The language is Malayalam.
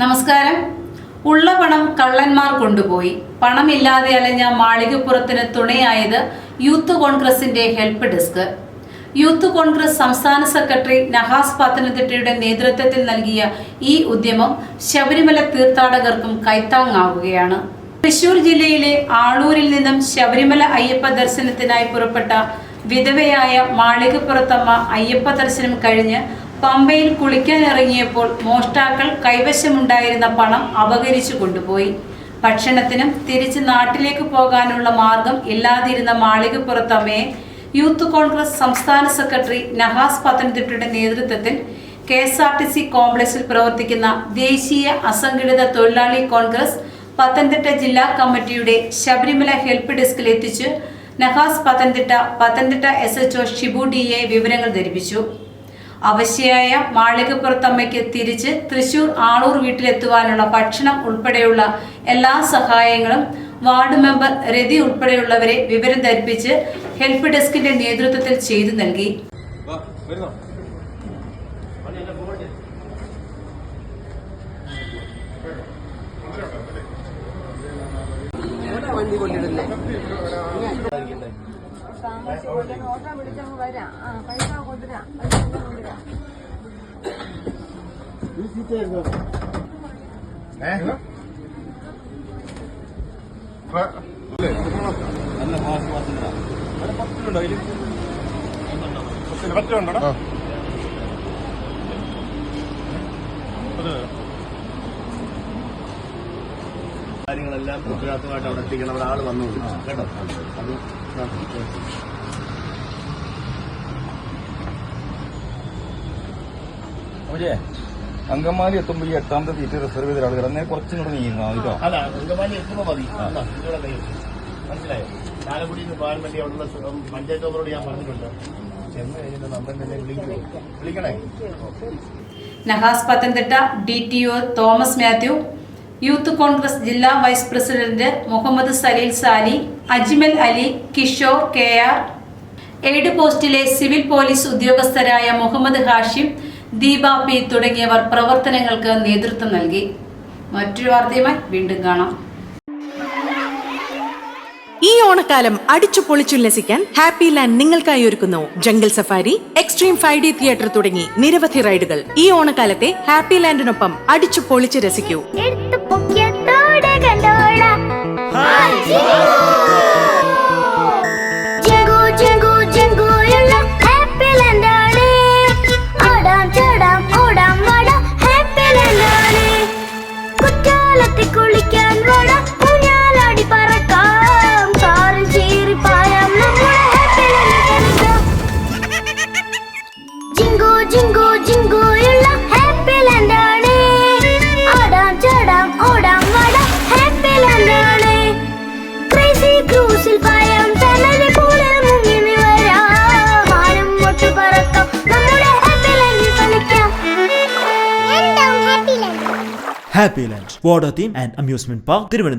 നമസ്കാരം. ഉള്ള പണം കള്ളന്മാർ കൊണ്ടുപോയി. പണമില്ലാതെ അലഞ്ഞ മാളികപ്പുറത്തിന് തുണയായത് യൂത്ത് കോൺഗ്രസിന്റെ ഹെൽപ്പ് ഡെസ്ക്. യൂത്ത് കോൺഗ്രസ് സംസ്ഥാന സെക്രട്ടറി നഹാസ് പത്തനംതിട്ടയുടെ നേതൃത്വത്തിൽ നൽകിയ ഈ ഉദ്യമം ശബരിമല തീർത്ഥാടകർക്കും കൈത്താങ്ങാവുകയാണ്. തൃശൂർ ജില്ലയിലെ ആളൂരിൽ നിന്നും ശബരിമല അയ്യപ്പ ദർശനത്തിനായി പുറപ്പെട്ട വിധവയായ മാളികപ്പുറത്തമ്മ അയ്യപ്പ ദർശനം കഴിഞ്ഞ് പമ്പയിൽ കുളിക്കാനിറങ്ങിയപ്പോൾ മോഷ്ടാക്കൾ കൈവശമുണ്ടായിരുന്ന പണം അപകരിച്ചു കൊണ്ടുപോയി. ഭക്ഷണത്തിനും തിരിച്ച് നാട്ടിലേക്ക് പോകാനുള്ള മാർഗം ഇല്ലാതിരുന്ന മാളികപ്പുറത്തമ്മയെ യൂത്ത് കോൺഗ്രസ് സംസ്ഥാന സെക്രട്ടറി നഹാസ് പത്തനംതിട്ടയുടെ നേതൃത്വത്തിൽ K S R T C കോംപ്ലക്സിൽ പ്രവർത്തിക്കുന്ന ദേശീയ അസംഘടിത തൊഴിലാളി കോൺഗ്രസ് പത്തനംതിട്ട ജില്ലാ കമ്മിറ്റിയുടെ ശബരിമല ഹെൽപ്പ് ഡെസ്കിൽ എത്തിച്ച് Nahas Pathanamthitta Pathanamthitta S H O Shibu D A വിവരങ്ങൾ ധരിപ്പിച്ചു. അവശ്യയായ മാളികപ്പുറത്തമ്മയ്ക്ക് തിരിച്ച് തൃശൂർ ആളൂർ വീട്ടിലെത്തുവാനുള്ള ഭക്ഷണം ഉൾപ്പെടെയുള്ള എല്ലാ സഹായങ്ങളും വാർഡ് മെമ്പർ രതി ഉൾപ്പെടെയുള്ളവരെ വിവരം ധരിപ്പിച്ച് ഹെൽപ്പ് ഡെസ്കിന്റെ നേതൃത്വത്തിൽ ചെയ്തു നൽകി വണ്ടി വരുന്നോ? താമസിച്ച് കൊണ്ടുവന്ന് ഓട്ടം പിടിച്ചങ്ങ് വരാം. ആ പൈസ കൊണ്ടുവരാം. പൈസ കൊണ്ടുവരാം. അവിടെ പത്തിലുണ്ടോ? കാര്യങ്ങളെല്ലാം ഉത്തരവാദിത്തമായിട്ട് അവിടെ എത്തിക്കണം. ഒരാൾ വന്നു. കേട്ടോ? അത് അപ്പോഴേ അങ്കമാലി എത്തുമ്പോൾ ഈ എട്ടാമത്തെ സീറ്റ് റിസർവ് ചെയ്ത ആളുകൾ അങ്ങനെ കുറച്ചും കൂടെ നീങ്ങുന്നു കേട്ടോ അല്ല അങ്കമാലി എത്തുമ്പോൾ മതി. മനസ്സിലായോ? ചാലക്കുടി അവിടുന്ന് സ- പഞ്ചായത്ത് ഓഫറോട് ഞാൻ പറഞ്ഞിട്ടുണ്ട്. ചെന്ന് കഴിഞ്ഞിട്ട് നമ്പർ തന്നെ വിളിക്കൂ. വിളിക്കണേ? Nahas Pathanamthitta D T O Thomas Mathew youth Congress ജില്ലാ vice president Muhammad Saleel Sali Ajmal Ali Kishore K R aid പോസ്റ്റിലെ civil police ഉദ്യോഗസ്ഥരായ മുഹമ്മദ് ഹാഷിം ദീപ പി തുടങ്ങിയവർ പ്രവർത്തനങ്ങൾക്ക് നേതൃത്വം നൽകി. മറ്റൊരു വാർത്തയുമായി വീണ്ടും കാണാം. ഈ ഓണക്കാലം അടിച്ചു പൊളിച്ചുല്ലസിക്കാൻ ഹാപ്പി ലാൻഡ് നിങ്ങൾക്കായി ഒരുക്കുന്നു. Jungle safari extreme five D theatre തുടങ്ങി നിരവധി റൈഡുകൾ. ഈ ഓണക്കാലത്തെ ഹാപ്പി ലാൻഡിനൊപ്പം അടിച്ചു പൊളിച്ച് രസിക്കൂ. പൊക്കിയത്തോടെ കണ്ടോളാം. Happy land Happy Land, Water Theme and Amusement Park, Thiruvananthapuram.